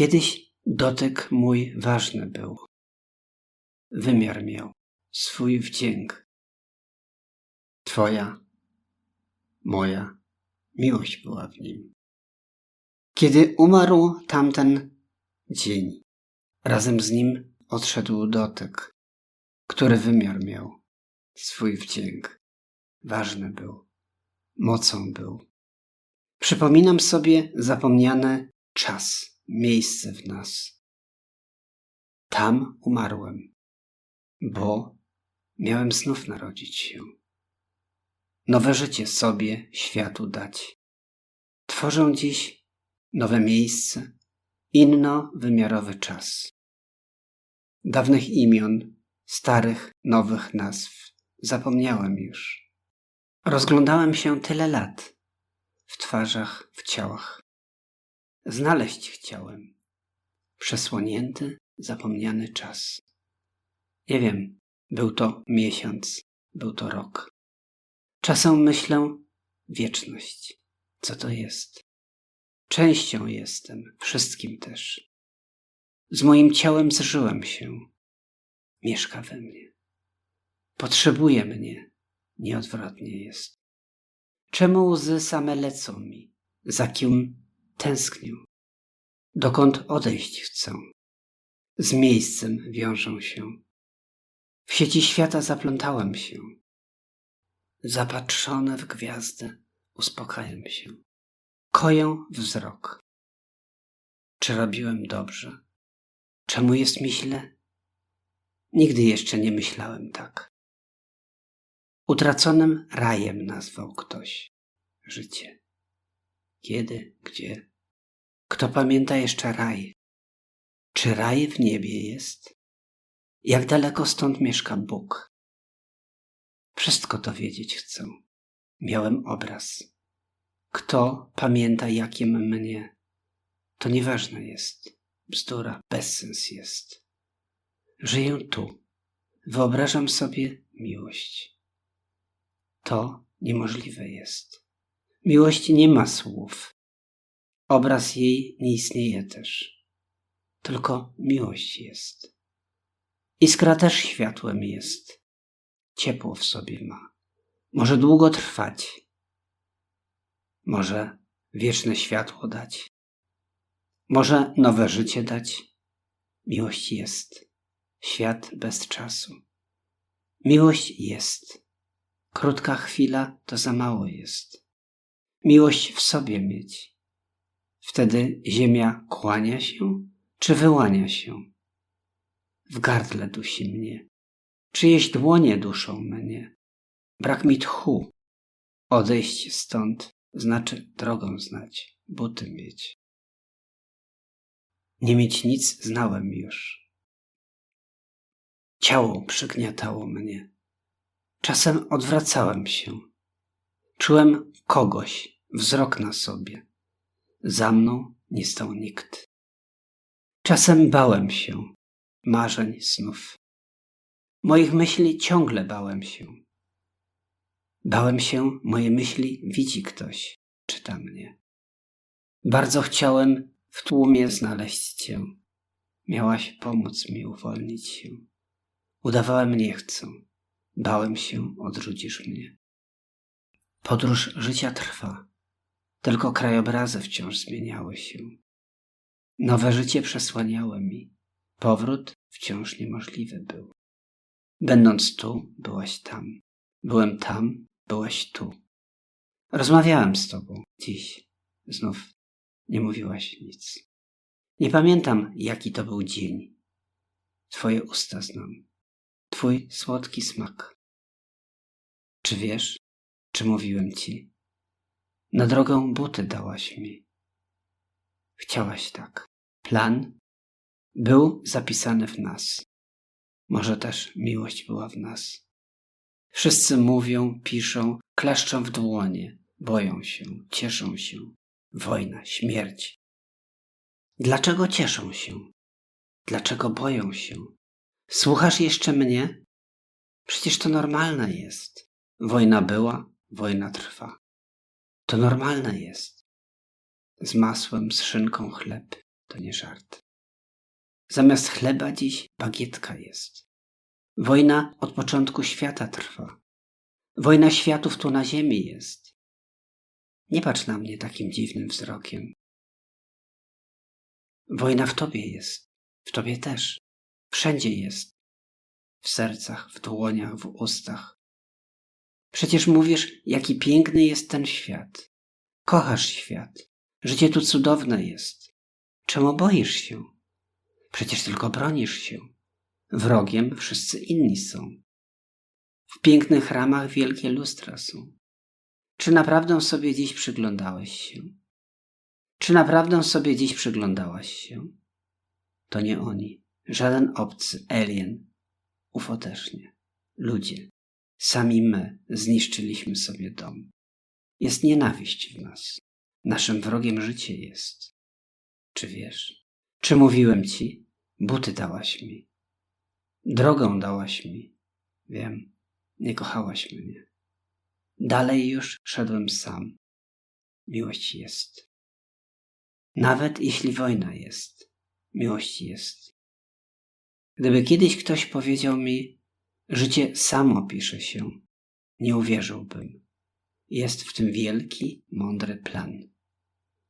Kiedyś dotyk mój ważny był. Wymiar miał swój wdzięk. Twoja, moja miłość była w nim. Kiedy umarł tamten dzień, razem z nim odszedł dotyk, który wymiar miał, swój wdzięk. Ważny był, mocą był. Przypominam sobie zapomniane czas, miejsce w nas. Tam umarłem, bo miałem znów narodzić się. Nowe życie sobie, światu dać. Tworzę dziś nowe miejsce, innowymiarowy czas. Dawnych imion, starych, nowych nazw zapomniałem już. Rozglądałem się tyle lat w twarzach, w ciałach. Znaleźć chciałem przesłonięty, zapomniany czas. Nie wiem, był to miesiąc, był to rok. Czasem myślę wieczność. Co to jest? Częścią jestem, wszystkim też. Z moim ciałem zżyłem się. Mieszka we mnie. Potrzebuje mnie. Nieodwrotnie jest. Czemu łzy same lecą mi? Za kim tęsknię? Dokąd odejść chcę? Z miejscem wiążą się. W sieci świata zaplątałem się. Zapatrzony w gwiazdy, uspokajam się. Koję wzrok. Czy robiłem dobrze? Czemu jest mi źle? Nigdy jeszcze nie myślałem tak. Utraconym rajem nazwał ktoś życie. Kiedy, gdzie? Kto pamięta jeszcze raj? Czy raj w niebie jest? Jak daleko stąd mieszka Bóg? Wszystko to wiedzieć chcę. Miałem obraz. Kto pamięta, jakim mnie? To nieważne jest. Bzdura, bezsens jest. Żyję tu. Wyobrażam sobie miłość. To niemożliwe jest. Miłość nie ma słów. Obraz jej nie istnieje też. Tylko miłość jest. Iskra też światłem jest. Ciepło w sobie ma. Może długo trwać. Może wieczne światło dać. Może nowe życie dać. Miłość jest. Świat bez czasu. Miłość jest. Krótka chwila to za mało jest. Miłość w sobie mieć. Wtedy ziemia kłania się, czy wyłania się? W gardle dusi mnie. Czyjeś dłonie duszą mnie. Brak mi tchu. Odejść stąd znaczy drogą znać, buty mieć. Nie mieć nic znałem już. Ciało przygniatało mnie. Czasem odwracałem się. Czułem kogoś, wzrok na sobie. Za mną nie stał nikt. Czasem bałem się marzeń, snów. Moich myśli ciągle bałem się. Bałem się, moje myśli widzi ktoś, czyta mnie. Bardzo chciałem w tłumie znaleźć cię. Miałaś pomóc mi uwolnić się. Udawałem nie chcę. Bałem się, odrzucisz mnie. Podróż życia trwa. Tylko krajobrazy wciąż zmieniały się. Nowe życie przesłaniało mi. Powrót wciąż niemożliwy był. Będąc tu, byłaś tam. Byłem tam, byłaś tu. Rozmawiałem z tobą dziś. Znów nie mówiłaś nic. Nie pamiętam, jaki to był dzień. Twoje usta znam. Twój słodki smak. Czy wiesz, czy mówiłem ci? Na drogę buty dałaś mi. Chciałaś tak. Plan był zapisany w nas. Może też miłość była w nas. Wszyscy mówią, piszą, klaszczą w dłonie, boją się, cieszą się. Wojna, śmierć. Dlaczego cieszą się? Dlaczego boją się? Słuchasz jeszcze mnie? Przecież to normalne jest. Wojna była, wojna trwa. To normalne jest. Z masłem, z szynką chleb, to nie żart. Zamiast chleba dziś bagietka jest. Wojna od początku świata trwa. Wojna światów tu na ziemi jest. Nie patrz na mnie takim dziwnym wzrokiem. Wojna w tobie jest, w tobie też. Wszędzie jest. W sercach, w dłoniach, w ustach. Przecież mówisz, jaki piękny jest ten świat. Kochasz świat. Życie tu cudowne jest. Czemu boisz się? Przecież tylko bronisz się. Wrogiem wszyscy inni są. W pięknych ramach wielkie lustra są. Czy naprawdę sobie dziś przyglądałeś się? Czy naprawdę sobie dziś przyglądałaś się? To nie oni, żaden obcy, alien. UFO też nie. Ludzie. Sami my zniszczyliśmy sobie dom. Jest nienawiść w nas. Naszym wrogiem życie jest. Czy wiesz? Czy mówiłem ci? Buty dałaś mi. Drogą dałaś mi. Wiem, nie kochałaś mnie. Dalej już szedłem sam. Miłość jest. Nawet jeśli wojna jest, miłość jest. Gdyby kiedyś ktoś powiedział mi, życie samo pisze się, nie uwierzyłbym. Jest w tym wielki, mądry plan.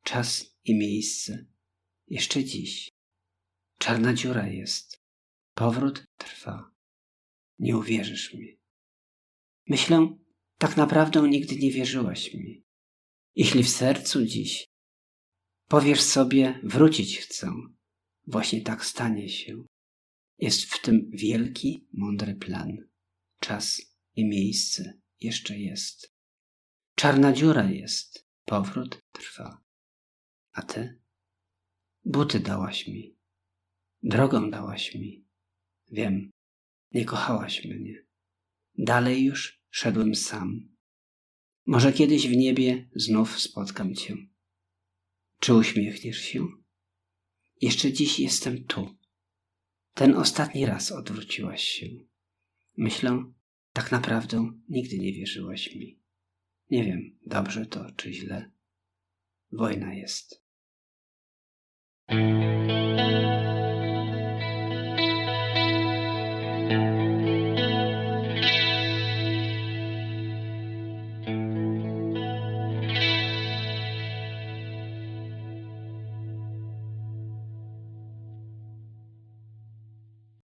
Czas i miejsce. Jeszcze dziś. Czarna dziura jest. Powrót trwa. Nie uwierzysz mi. Myślę, tak naprawdę nigdy nie wierzyłaś mi. Jeśli w sercu dziś powiesz sobie, wrócić chcę, właśnie tak stanie się. Jest w tym wielki, mądry plan. Czas i miejsce jeszcze jest. Czarna dziura jest, powrót trwa. A ty? Buty dałaś mi, drogą dałaś mi. Wiem, nie kochałaś mnie. Dalej już szedłem sam. Może kiedyś w niebie znów spotkam cię. Czy uśmiechniesz się? Jeszcze dziś jestem tu. Ten ostatni raz odwróciłaś się. Myślę, tak naprawdę nigdy nie wierzyłaś mi. Nie wiem, dobrze to czy źle. Wojna jest.